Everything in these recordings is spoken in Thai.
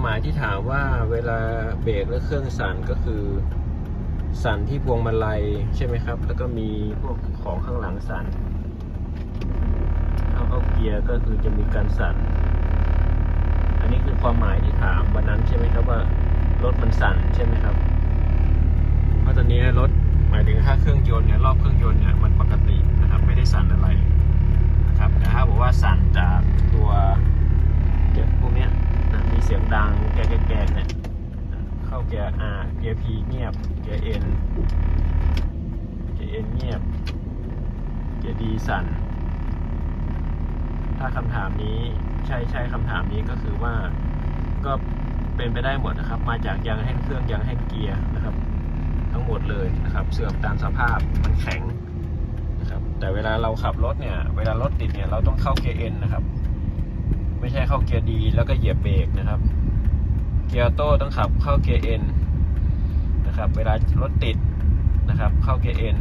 หมายที่ถามว่าเวลาเบรกและเครื่องสั่นก็คือ สั่นที่พวงมาลัยใช่ไหมครับ แล้วก็มีพวกของข้างหลังสั่นเอาเข้าเกียร์ก็คือจะมีการสั่น อันนี้คือความหมายที่ถามวันนั้นใช่ไหมครับว่ารถมันสั่นใช่ไหมครับ เกียร์ R เกียร์ P เงียบ เกียร์ N เกียร์ N เงียบ เกียร์ D สั่น ถ้าคำถามนี้ใช่ใช่คำถามนี้ก็คือว่าก็เป็นไปได้หมดนะครับ มาจากยางแห้งเครื่องยางแห้งเกียร์นะครับ ทั้งหมดเลยนะครับ เสื่อมตามสภาพมันแข็งนะครับแต่เวลาเราขับรถเนี่ย เวลารถติดเนี่ยเราต้องเข้าเกียร์เอ็นนะครับ ไม่ใช่เข้าเกียร์ดีแล้วก็เหยียบเบรกนะครับ เกียร์โต้ต้องขับเข้าเกียร์เอ็นนะครับ เวลารถติดนะครับ เข้าเกียร์เอ็น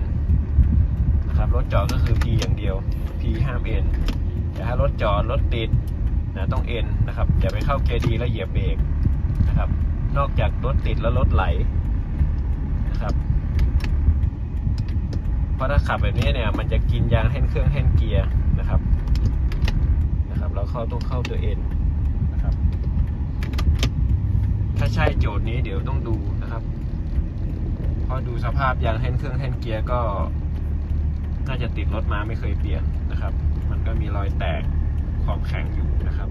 นะครับ รถจอดก็คือ P อย่างเดียว P ห้าม N แต่ถ้ารถจอดรถติดนะต้อง N นนะครับ อย่าไปเข้าเกียร์ดีแล้วเหยียบเบรกนะครับ นอกจากรถติดแล้วรถไหลนะครับ เพราะถ้าขับแบบนี้เนี่ยมันจะกินยางแห้นเครื่องแห้นเกียร์นะครับ นะครับ เราเข้าต้องเข้าตัว N นะครับ ถ้าใช่โจทย์นี้เดี๋ยวต้องดูนะครับ เพราะดูสภาพยางแท่นเครื่องแท่นเกียร์ก็น่าจะติดรถมาไม่เคยเปลี่ยนนะครับ มันก็มีรอยแตกความแข็งอยู่นะครับ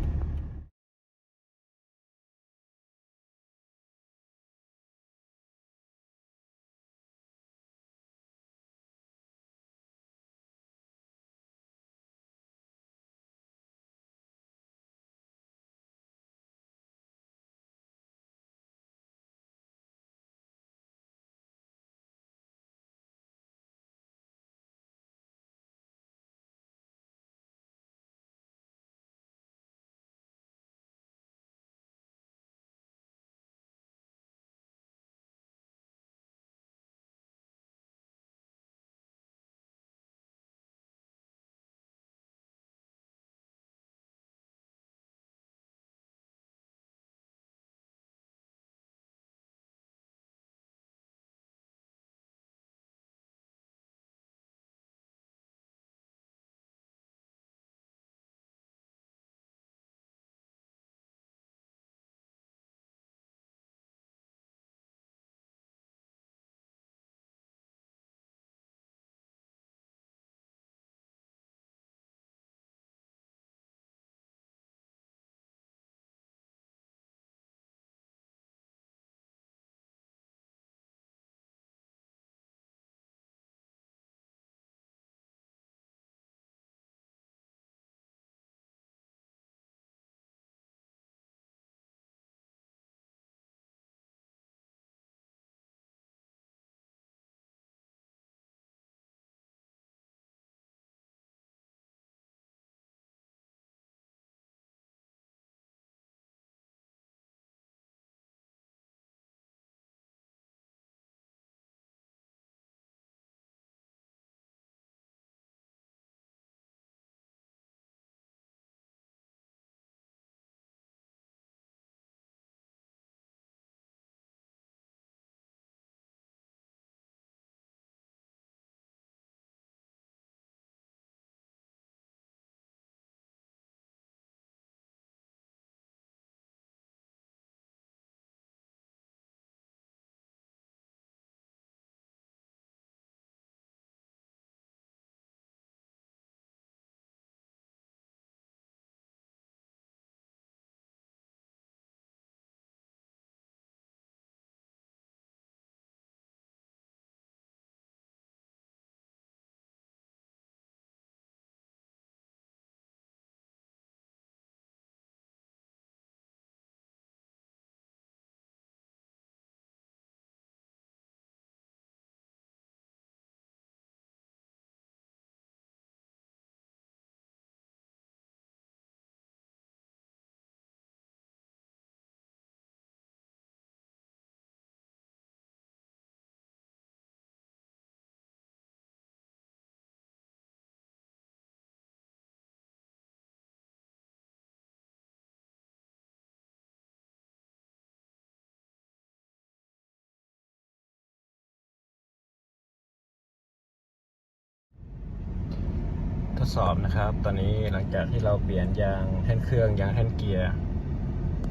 ทดสอบนะครับ ตอนนี้หลังจากที่เราเปลี่ยนยางแท่นเครื่องยางแท่นเกียร์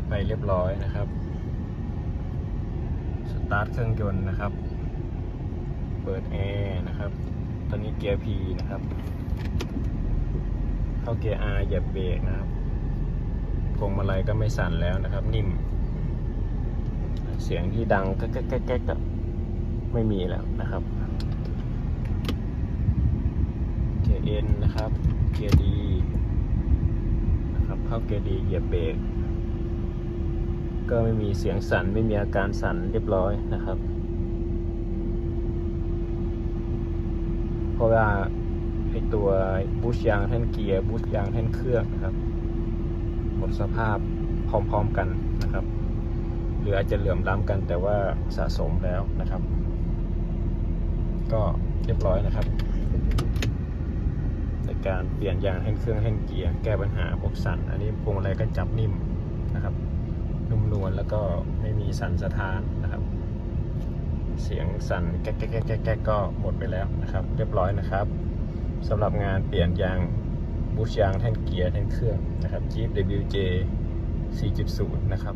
ไปเรียบร้อยนะครับ สตาร์ทเครื่องยนต์นะครับ เปิดแอร์นะครับ ตอนนี้เกียร์ P นะครับ เข้าเกียร์ R เหยียบเบรกนะครับพวงมาลัยก็ไม่สั่นแล้วนะครับ นิ่ม เสียงที่ดังแก๊กแก๊กแก๊กแก๊กก็ไม่มีแล้วนะครับ เกียร์ N นะครับ เกียร์ D นะครับ เข้าเกียร์ D เหยียบเบรก ก็ไม่มีเสียงสั่น ไม่มีอาการสั่นเรียบร้อยนะครับ เพราะว่าไอตัวบูชยางแท่นเกียร์บูชยางแท่นเครื่องนะครับ หมดสภาพพร้อมๆกันนะครับ หรืออาจจะเหลื่อมล้ำกันแต่ว่าสะสมแล้วนะครับ ก็เรียบร้อยนะครับ ในการเปลี่ยนยางแท่นเครื่องแท่นเกียร์แก้ปัญหาพวกสั่นอันนี้พวงมาลัยก็จับนิ่มนะครับ นุ่มนวลแล้วก็ไม่มีสั่นสะท้านนะครับ เสียงสั่นแก๊กแก๊กแก๊กแก๊กก็หมดไปแล้วนะครับ เรียบร้อยนะครับสำหรับงานเปลี่ยนยางบูชยางแท่นเกียร์แท่นเครื่องนะครับ Jeep WJ 4.0 นะครับ